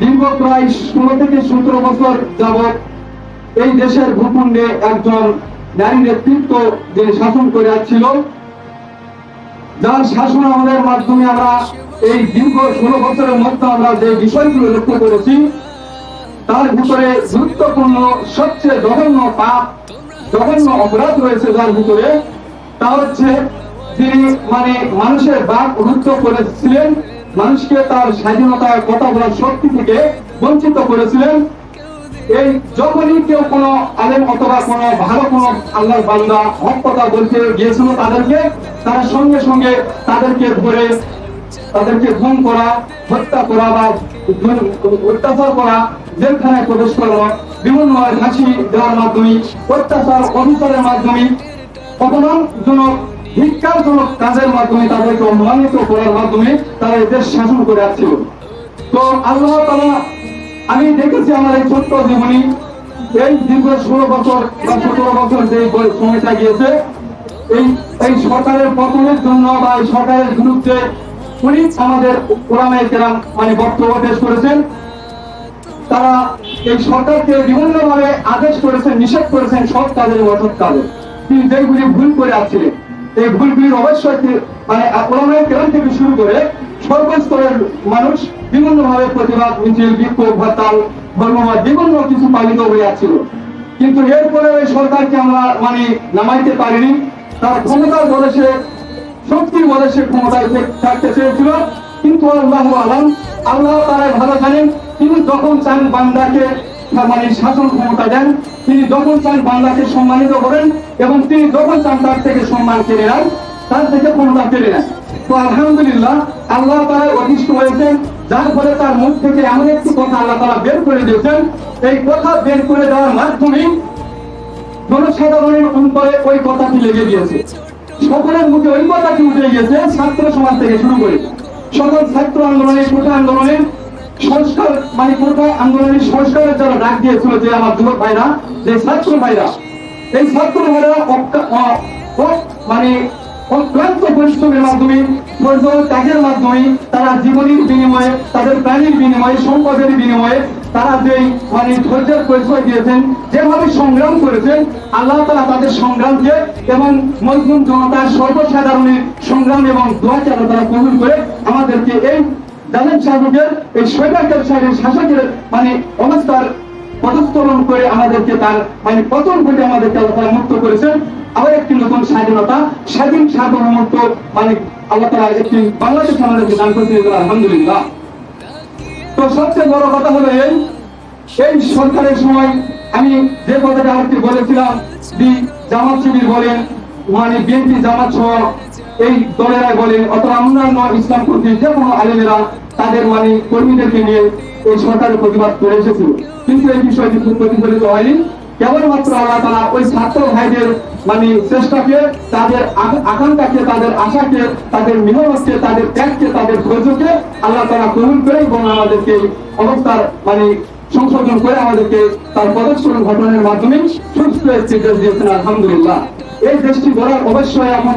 দীর্ঘ প্রায় ষোলো থেকে সতেরো বছর যাবৎ এই দেশের ভূখণ্ডে একজন নারী নেতৃত্ব যে শাসন করে আসছিল, যার শাসন আমাদের মাধ্যমে আমরা এই দীর্ঘ ষোলো বছরের মধ্যে আমরা যে বিষয়গুলো লক্ষ্য করেছি, তার ভিতরে গুরুত্বপূর্ণ, সবচেয়ে জঘন্য পাপ, জঘন্য অপরাধ রয়েছে যার ভিতরে, তা হচ্ছে তিনি মানে মানুষের বাক রুদ্ধ করেছিলেন। মানুষকে তার স্বাধীনতা কথা বলার শক্তি থেকে বঞ্চিত করেছিলেন। এই যখনই কেউ কোনো আলেম অথবা কোনো ভালো কোনো আল্লাহর বান্দা হক কথা বলতে গিয়েছিল তাদেরকে, তারা সঙ্গে সঙ্গে তাদেরকে ধরে, তাদেরকে গুম করা, হত্যা করা বা অত্যাচার করা, জেলখানায় প্রবেশ করা বিভিন্ন ফাঁসি দেওয়ার মাধ্যমে, অত্যাচার অভিচারের মাধ্যমে অপমানজনক ভিক্ষারজনক কাজের মাধ্যমে তাদেরকে অপমানিত করার মাধ্যমে তারা এই দেশ শাসন করে আসছিল। তো আল্লাহ তালা আমি দেখেছি আমার এই ছোট্ট জীবনী, এই দীর্ঘ ষোলো বছর বা সতেরো বছর যে সময়টা গিয়েছে, এই এই সরকারের পতনের জন্য বা এই সরকারের বিরুদ্ধে উনি আমাদের কোরআনে কেরাম মানে বক্তব্য পেশ করেছেন। তারা এই সরকারকে বিভিন্নভাবে আদেশ করেছেন, নিষেধ করেছেন সব কাজের অসৎ কাজে। তিনি যেগুলি ভুল করে আসছিলেন এই ভুলগুলির অবশ্যই মানে ওলামায় কেরাম থেকে শুরু করে সর্বস্তরের মানুষ বিভিন্ন ভাবে প্রতিবাদ, মিছিল, বিক্ষোভ, হরতাল ধর্মমত বিভিন্ন কিছু পালিত হয়ে আসছিল কিন্তু এরপরে ওই সরকারকে আমরা মানে নামাইতে পারিনি। তার ক্ষমতার সে শক্তির সে ক্ষমতায় থাকতে চেয়েছিল। কিন্তু আল্লাহ আলম, আল্লাহ তারা ভালো জানেন, তিনি যখন চান বান্দাকে মানে শাসন ক্ষমতা দেন, তিনি যখন চান বান্দাকে সম্মানিত করেন এবং তিনি যখন চান তার থেকে সম্মান কেড়ে নেন, তার থেকে ক্ষমতা কেড়ে নেন। তো আলহামদুলিল্লাহ, আল্লাহ তারা অতিষ্ঠ হয়েছেন, যার ফলে তার মুখ থেকে এমন একটি কথা আল্লাহ তারা বের করে দিয়েছেন। এই কথা বের করে দেওয়ার মাধ্যমে জনসাধারণের অন্তরে ওই কথাটি লেগে গিয়েছে। সকলের মুখে ওই কথাটি উঠে গিয়েছে, ছাত্র সমাজ থেকে শুরু করে। সকল ছাত্র আন্দোলনের কোটা আন্দোলনের সংস্কার মানে কোটা আন্দোলনের সংস্কারের যারা ডাক দিয়েছিল যে আমার যুবক ভাইরা, যে ছাত্র ভাইরা, এই ছাত্র ভাইরা মানে অক্লান্ত পরিশ্রমের মাধ্যমে ধৈর্য ত্যাগের মাধ্যমে তারা জীবনের বিনিময়ে, তাদের প্রাণীর বিনিময়ে, সম্পদের বিনিময়ে তারা যেই মানে ধৈর্যের পরিচয় দিয়েছেন, যেভাবে সংগ্রাম করেছেন, আল্লাহ তালা তাদের সংগ্রামকে এবং মজলুম জনতার সর্বসাধারণের সংগ্রাম এবং দোয়াকে আল্লাহ তারা কবুল করে, আমাদেরকে এই জালেম শাসকের এই সৈরাকের সাহেবের শাসকের মানে অবস্থার পদস্তরণ করে আমাদেরকে তার মানে পতন করে আমাদেরকে আল্লাহ মুক্ত করেছেন। আবার একটি নতুন স্বাধীনতা, স্বাধীন সার্বভৌমত্ব মানে আল্লাহ তালা একটি বাংলাদেশ আমাদেরকে দান করতে আলহামদুলিল্লাহ। তো সবচেয়ে বড় কথা হলো এই এই সরকারের সময় আমি যে কথাটা আজকে বলেছিলাম জামাত শিবির বলেন মানে বিএনপি জামাত সহ এই দলেরা বলেন, অথবা অন্যান্য ইসলাম পন্থী যে কোনো আলেমেরা তাদের মানে কর্মীদেরকে নিয়ে এই সরকারের প্রতিবাদ করে এসেছিল। কিন্তু এই বিষয়টি খুব প্রতিফলিত হয়নি। কেবলমাত্র আল্লাহ তারা ওই ছাত্র ভাইদের মানে চেষ্টাকে, তাদের আকাঙ্ক্ষাকে, তাদের আশাকে, তাদের মেহনতকে তাদের ত্যাগকে, তাদের ধৈর্যকে আল্লাহ তারা কবুল করে এবং আমাদেরকে অবস্থার মানে সংশোধন করে আমাদেরকে তার প্রদর্শন ঘটনার মাধ্যমে সুস্থ দিয়েছেন, আলহামদুলিল্লাহ। এই দেশটি গড়ার অবশ্যই এখন